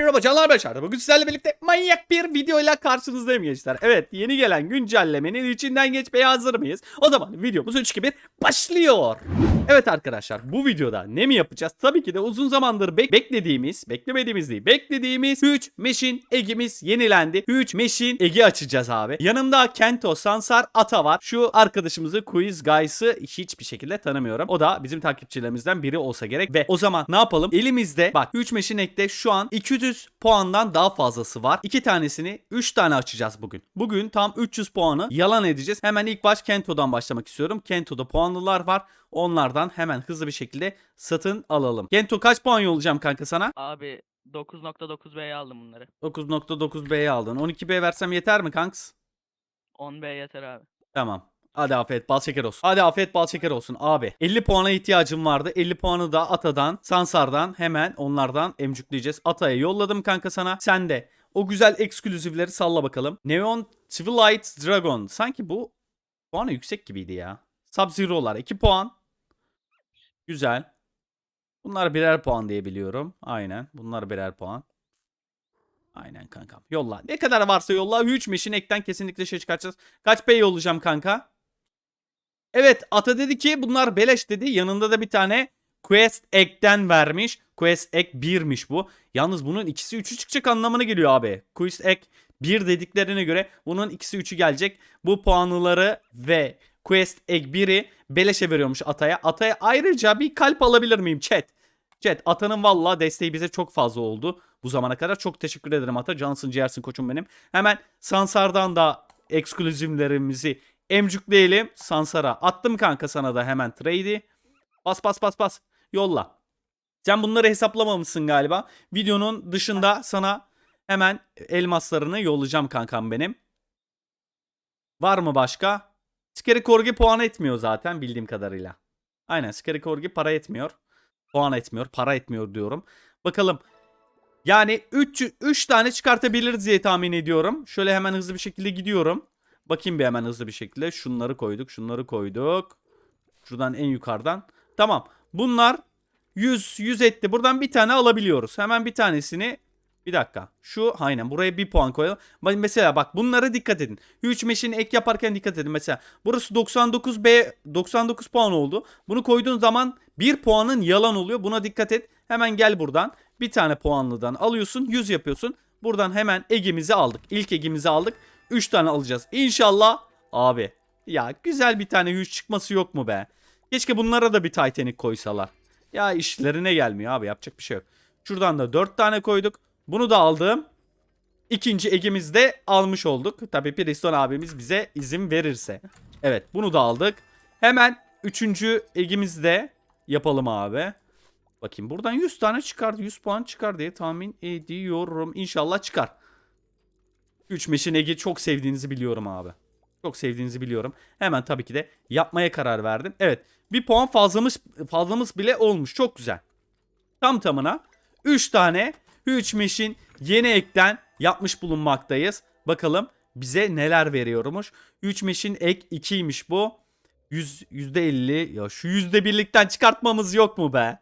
Merhaba canlar başardı. Bugün sizlerle birlikte manyak bir videoyla karşınızdayım gençler. Evet yeni gelen güncellemenin içinden geçmeye hazır mıyız? O zaman videomuz 3 2 1 başlıyor. Evet arkadaşlar bu videoda ne mi yapacağız? Tabii ki de uzun zamandır bek- beklediğimiz, beklemediğimiz değil, beklediğimiz 3 Meşin Ege'miz yenilendi. 3 Meşin Ege açacağız abi. Yanımda Kento, Sansar, Ata var. Şu arkadaşımızı Quiz Guys'ı hiçbir şekilde tanımıyorum. O da bizim takipçilerimizden biri olsa gerek. Ve o zaman ne yapalım? Elimizde bak 3 Meşin Ek'te şu an 200 puandan daha fazlası var. 2 tanesini 3 tane açacağız bugün. Bugün tam 300 puanı yalan edeceğiz. Hemen ilk baş Kento'dan başlamak istiyorum. Kento'da puanlılar var. Onlardan hemen hızlı bir şekilde satın alalım. Kento kaç puan yollayacağım kanka sana? Abi 9.9B'ye aldım bunları. 9.9B'ye aldın. 12B versem yeter mi kanks? 10B yeter abi. Tamam. Hadi afiyet bal şeker olsun. Hadi afiyet bal şeker olsun abi. 50 puana ihtiyacım vardı. 50 puanı da Ata'dan, Sansar'dan hemen onlardan emcükleyeceğiz. Ata'ya yolladım kanka sana. Sen de o güzel ekskluzivleri salla bakalım. Neon Twilight Dragon. Sanki bu puanı yüksek gibiydi ya. Sub-Zero'lar 2 puan. Güzel. Bunlar birer puan diye biliyorum. Aynen. Bunlar birer puan. Aynen kankam. Yolla. Ne kadar varsa yolla. 3 meşin ekten kesinlikle şey çıkartacağız. Kaç pay yollayacağım kanka? Evet Ata dedi ki bunlar beleş dedi. Yanında da bir tane Quest Egg'den vermiş. Quest Egg 1'miş bu. Yalnız bunun ikisi 3'ü çıkacak anlamına geliyor abi. Quest Egg 1 dediklerine göre bunun ikisi 3'ü gelecek. Bu puanlıları ve Quest Egg 1'i beleşe veriyormuş Ata'ya. Ata'ya ayrıca bir kalp alabilir miyim chat? Chat Ata'nın valla desteği bize çok fazla oldu. Bu zamana kadar çok teşekkür ederim Ata. Cansın ciğersin koçum benim. Hemen Sansar'dan da ekskluzivlerimizi emcükleyelim. Sansar'a attım kanka sana da hemen trade'i. Bas bas bas bas. Yolla. Sen bunları hesaplamamışsın galiba. Videonun dışında sana hemen elmaslarını yollayacağım kankam benim. Var mı başka? Skeri Korgi puan etmiyor zaten bildiğim kadarıyla. Aynen Skeri Korgi para etmiyor. Puan etmiyor. Para etmiyor diyorum. Bakalım. Yani 3 3 tane çıkartabiliriz diye tahmin ediyorum. Şöyle hemen hızlı bir şekilde gidiyorum. Bakayım bir hemen hızlı bir şekilde. Şunları koyduk, şunları koyduk. Şuradan en yukarıdan. Tamam. Bunlar 100 100 etti. Buradan bir tane alabiliyoruz. Hemen bir tanesini bir dakika. Şu aynen buraya bir puan koyalım. Mesela bak bunlara dikkat edin. 3 meşin ek yaparken dikkat edin. Mesela burası 99B 99 puan oldu. Bunu koyduğun zaman 1 puanın yalan oluyor. Buna dikkat et. Hemen gel buradan. Bir tane puanlıdan alıyorsun. 100 yapıyorsun. Buradan hemen egimizi aldık. İlk egimizi aldık. 3 tane alacağız. İnşallah. Abi ya güzel bir tane 100 çıkması yok mu be? Keşke bunlara da bir Titanic koysalar. Ya işlerine gelmiyor abi yapacak bir şey yok. Şuradan da 4 tane koyduk. Bunu da aldım. İkinci egimizi de almış olduk. Tabii Priston abimiz bize izin verirse. Evet bunu da aldık. Hemen üçüncü egimizi de yapalım abi. Bakayım buradan 100 tane çıkar. 100 puan çıkar diye tahmin ediyorum. İnşallah çıkar. 3 Meşin Egi çok sevdiğinizi biliyorum abi. Çok sevdiğinizi biliyorum. Hemen tabii ki de yapmaya karar verdim. Evet bir puan fazlamız, fazlamız bile olmuş. Çok güzel. Tam tamına 3 tane 3 Meşin yeni ekten yapmış bulunmaktayız. Bakalım bize neler veriyormuş. 3 Meşin ek 2'ymiş bu. 100, %50 ya şu yüzde birlikten çıkartmamız yok mu be?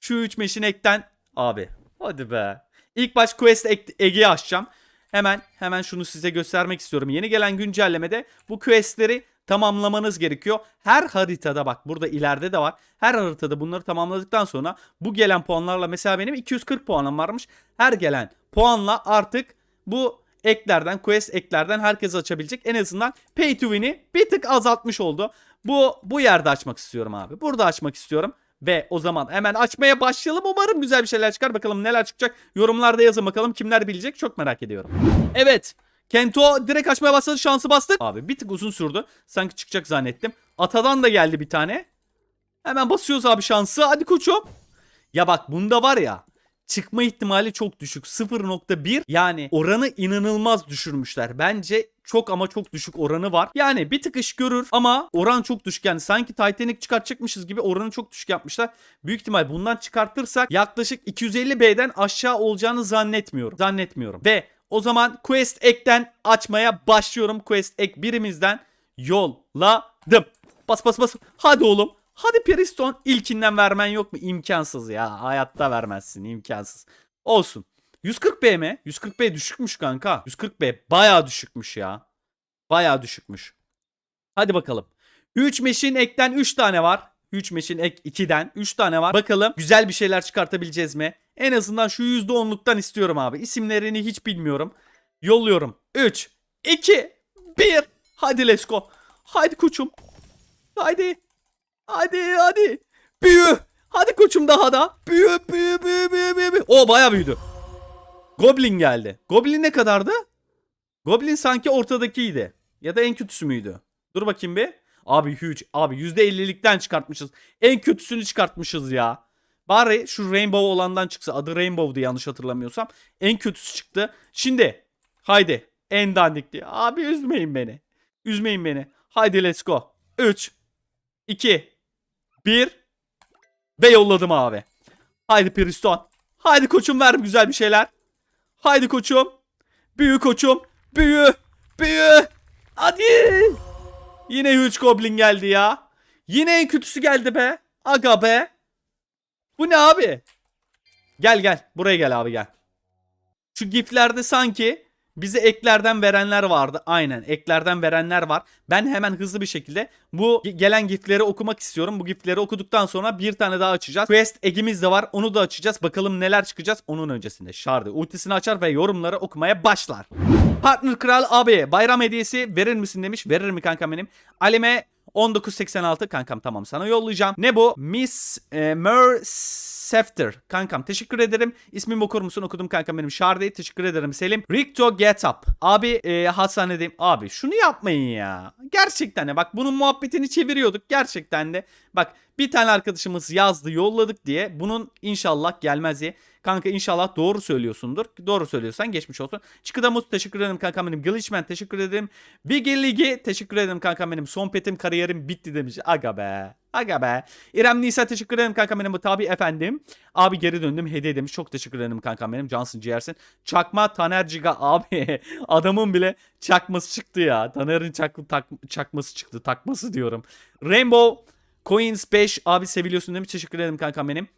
Şu 3 Meşin ekten abi hadi be. İlk baş Quest ek- açacağım. Hemen hemen şunu size göstermek istiyorum. Yeni gelen güncellemede bu questleri tamamlamanız gerekiyor. Her haritada bak burada ileride de var. Her haritada bunları tamamladıktan sonra bu gelen puanlarla mesela benim 240 puanım varmış. Her gelen puanla artık bu eklerden, quest eklerden herkes açabilecek. En azından pay to win'i bir tık azaltmış oldu. Bu bu yerde açmak istiyorum abi. Burada açmak istiyorum. Ve o zaman hemen açmaya başlayalım. Umarım güzel bir şeyler çıkar. Bakalım neler çıkacak. Yorumlarda yazın bakalım kimler bilecek. Çok merak ediyorum. Evet. Kento direkt açmaya başladı. Şansı bastık. Abi bir tık uzun sürdü. Sanki çıkacak zannettim. Atadan da geldi bir tane. Hemen basıyoruz abi şansı. Hadi koçum. Ya bak bunda var ya çıkma ihtimali çok düşük. 0.1 yani oranı inanılmaz düşürmüşler. Bence çok ama çok düşük oranı var. Yani bir tık iş görür ama oran çok düşük. Yani sanki Titanic çıkartacakmışız gibi oranı çok düşük yapmışlar. Büyük ihtimal bundan çıkartırsak yaklaşık 250B'den aşağı olacağını zannetmiyorum. Zannetmiyorum. Ve o zaman Quest Ek'ten açmaya başlıyorum. Quest Ek birimizden yolladım. Bas bas bas. Hadi oğlum. Hadi Priston ilkinden vermen yok mu? İmkansız ya. Hayatta vermezsin. imkansız. Olsun. 140B mi? 140B düşükmüş kanka. 140B bayağı düşükmüş ya. Bayağı düşükmüş. Hadi bakalım. 3 meşin ekten 3 tane var. 3 meşin ek 2'den 3 tane var. Bakalım güzel bir şeyler çıkartabileceğiz mi? En azından şu %10'luktan istiyorum abi. İsimlerini hiç bilmiyorum. Yolluyorum. 3, 2, 1. Hadi let's go. Hadi koçum. Hadi. Hadi hadi. Büyü. Hadi koçum daha da. Büyü büyü büyü büyü büyü. büyü. O baya büyüdü. Goblin geldi. Goblin ne kadardı? Goblin sanki ortadakiydi. Ya da en kötüsü müydü? Dur bakayım bir. Abi huge. Abi %50'likten çıkartmışız. En kötüsünü çıkartmışız ya. Bari şu Rainbow olandan çıksa. Adı Rainbow'du yanlış hatırlamıyorsam. En kötüsü çıktı. Şimdi. Haydi. En dandikti. Abi üzmeyin beni. Üzmeyin beni. Haydi let's go. 3. 2. 1. Ve yolladım abi. Haydi Priston. Haydi koçum ver güzel bir şeyler. Haydi koçum. Büyü koçum. Büyü. Büyü. Hadi. Yine Huge Goblin geldi ya. Yine en kötüsü geldi be. Aga be. Bu ne abi? Gel gel. Buraya gel abi gel. Şu giflerde sanki bize eklerden verenler vardı. Aynen eklerden verenler var. Ben hemen hızlı bir şekilde bu ge- gelen gifleri okumak istiyorum. Bu gifleri okuduktan sonra bir tane daha açacağız. Quest egimiz de var. Onu da açacağız. Bakalım neler çıkacağız. Onun öncesinde Şardı ultisini açar ve yorumları okumaya başlar. Partner Kral abi bayram hediyesi verir misin demiş. Verir mi kankam benim? Alime 1986 kankam tamam sana yollayacağım. Ne bu? Miss e, Mer Sefter. Kankam teşekkür ederim. İsmimi okur musun? Okudum kankam benim. Şardi teşekkür ederim Selim. Ricto Get Up. Abi e, hastanedeyim. Abi şunu yapmayın ya. Gerçekten de bak bunun muhabbetini çeviriyorduk. Gerçekten de. Bak bir tane arkadaşımız yazdı yolladık diye. Bunun inşallah gelmez diye. Kanka inşallah doğru söylüyorsundur. Doğru söylüyorsan geçmiş olsun. Çıkıdamut teşekkür ederim kankam benim. Glitchman teşekkür ederim. Biggie Ligi teşekkür ederim kankam benim. Son petim kariyerim bitti demiş. Aga be. Aga be. İrem Nisa teşekkür ederim kankam benim. Bu tabi efendim. Abi geri döndüm hediye demiş. Çok teşekkür ederim kankam benim. Cansın ciğersin. Çakma Taner Ciga abi. Adamın bile çakması çıktı ya. Taner'in çak, tak, çakması çıktı. Takması diyorum. Rainbow Coins 5 abi seviliyorsun demiş. Teşekkür ederim kankam benim.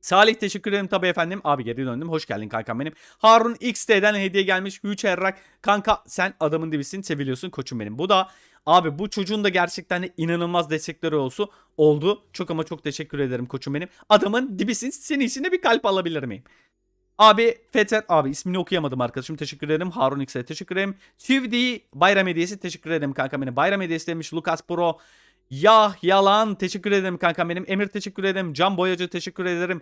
Salih teşekkür ederim tabii efendim. Abi geri döndüm. Hoş geldin kankam benim. Harun XT'den hediye gelmiş. Hüç Errak. Kanka sen adamın dibisin. Seviliyorsun koçum benim. Bu da abi bu çocuğun da gerçekten de inanılmaz destekleri olsu oldu. Çok ama çok teşekkür ederim koçum benim. Adamın dibisin. Senin içine bir kalp alabilir miyim? Abi Feter abi ismini okuyamadım arkadaşım teşekkür ederim. Harun X'e teşekkür ederim. Çivdi bayram hediyesi teşekkür ederim kanka benim. Bayram hediyesi demiş Lucas Pro. Yah yalan teşekkür ederim kanka benim. Emir teşekkür ederim. Can Boyacı teşekkür ederim.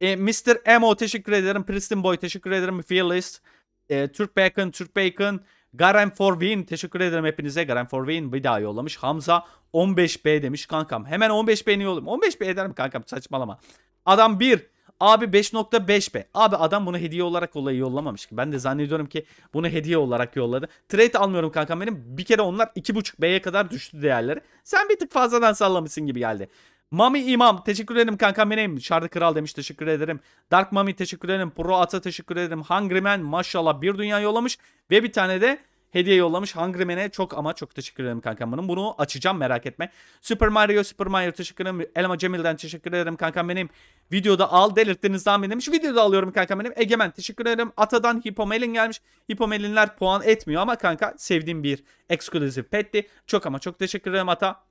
E, Mr. Emo teşekkür ederim. Priston Boy teşekkür ederim. Fearless. E, Türk Bacon, Türk Bacon. Garen for win. Teşekkür ederim hepinize. Garen for win bir daha yollamış. Hamza 15B demiş kankam. Hemen 15B'ni yollayayım. 15B eder mi kankam? Saçmalama. Adam 1. Abi 5.5B. Abi adam bunu hediye olarak olayı yollamamış ki. Ben de zannediyorum ki bunu hediye olarak yolladı. Trade almıyorum kankam benim. Bir kere onlar 2.5B'ye kadar düştü değerleri. Sen bir tık fazladan sallamışsın gibi geldi. Mami İmam teşekkür ederim kankam benim. Şardı Kral demiş teşekkür ederim. Dark Mami teşekkür ederim. Pro Ata teşekkür ederim. Hungry Man maşallah bir dünya yollamış. Ve bir tane de hediye yollamış. Hungry Man'e çok ama çok teşekkür ederim kankam benim. Bunu açacağım merak etme. Super Mario Super Mario teşekkür ederim. Elma Cemil'den teşekkür ederim kankam benim. Videoda al delirttiniz zaman demiş. Videoda alıyorum kankam benim. Egemen teşekkür ederim. Ata'dan Hipomelin gelmiş. Hipomelinler puan etmiyor ama kanka sevdiğim bir exclusive petti. Çok ama çok teşekkür ederim Ata.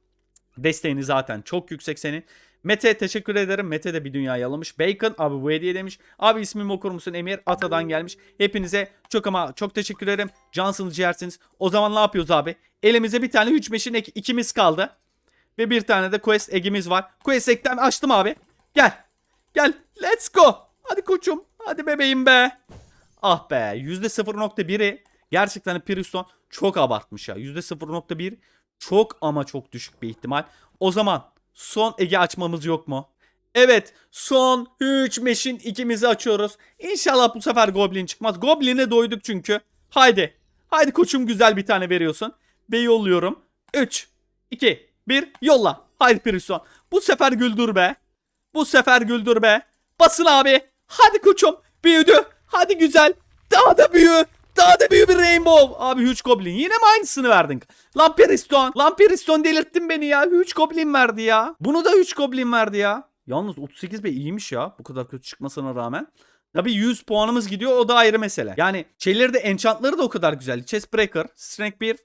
Desteğini zaten çok yüksek senin. Mete teşekkür ederim. Mete de bir dünya yalamış. Bacon abi bu hediye demiş. Abi ismimi okur musun Emir? Ata'dan gelmiş. Hepinize çok ama çok teşekkür ederim. Cansınız ciğersiniz. O zaman ne yapıyoruz abi? Elimize bir tane 3 meşin ek ikimiz kaldı. Ve bir tane de quest egimiz var. Quest ekten açtım abi. Gel. Gel. Let's go. Hadi koçum. Hadi bebeğim be. Ah be. %0.1'i gerçekten Piriston çok abartmış ya. %0.1 çok ama çok düşük bir ihtimal. O zaman son Ege açmamız yok mu? Evet son 3 meşin ikimizi açıyoruz. İnşallah bu sefer Goblin çıkmaz. Goblin'e doyduk çünkü. Haydi. Haydi koçum güzel bir tane veriyorsun. Ve yolluyorum. 3, 2, 1 yolla. Haydi Pirison. Bu sefer güldür be. Bu sefer güldür be. Basın abi. Hadi koçum. Büyüdü. Hadi güzel. Daha da büyü. Daha da büyü bir Rainbow. Abi Huge Goblin. Yine mi aynısını verdin? Lampiriston. Lampiriston delirttin beni ya. Huge Goblin verdi ya. Bunu da Huge Goblin verdi ya. Yalnız 38 be iyiymiş ya. Bu kadar kötü çıkmasına rağmen. Tabii 100 puanımız gidiyor o da ayrı mesele. Yani şeyleri de enchantları da o kadar güzel. Chestbreaker, Strength 1,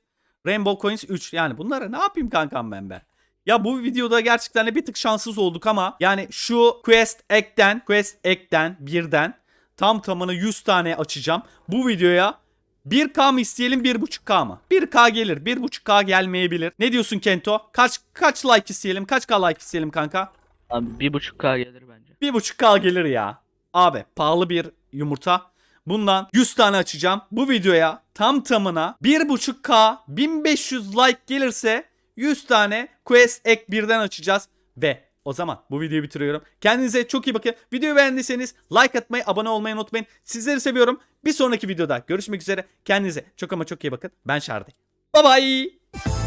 Rainbow Coins 3. Yani bunları ne yapayım kankam ben be? Ya bu videoda gerçekten de bir tık şanssız olduk ama yani şu Quest Egg'den, Quest Egg'den birden tam tamına 100 tane açacağım. Bu videoya 1K mı isteyelim 1.5K mı? 1K gelir 1.5K gelmeyebilir. Ne diyorsun Kento? Kaç kaç like isteyelim? Kaç K like isteyelim kanka? Abi 1.5k gelir bence. 1.5K gelir ya. Abi pahalı bir yumurta. Bundan 100 tane açacağım. Bu videoya tam tamına 1.5K 1500 like gelirse 100 tane Quest Egg birden açacağız. Ve o zaman bu videoyu bitiriyorum. Kendinize çok iyi bakın. Videoyu beğendiyseniz like atmayı, abone olmayı unutmayın. Sizleri seviyorum. Bir sonraki videoda görüşmek üzere. Kendinize çok ama çok iyi bakın. Ben Şardi. Bye bye.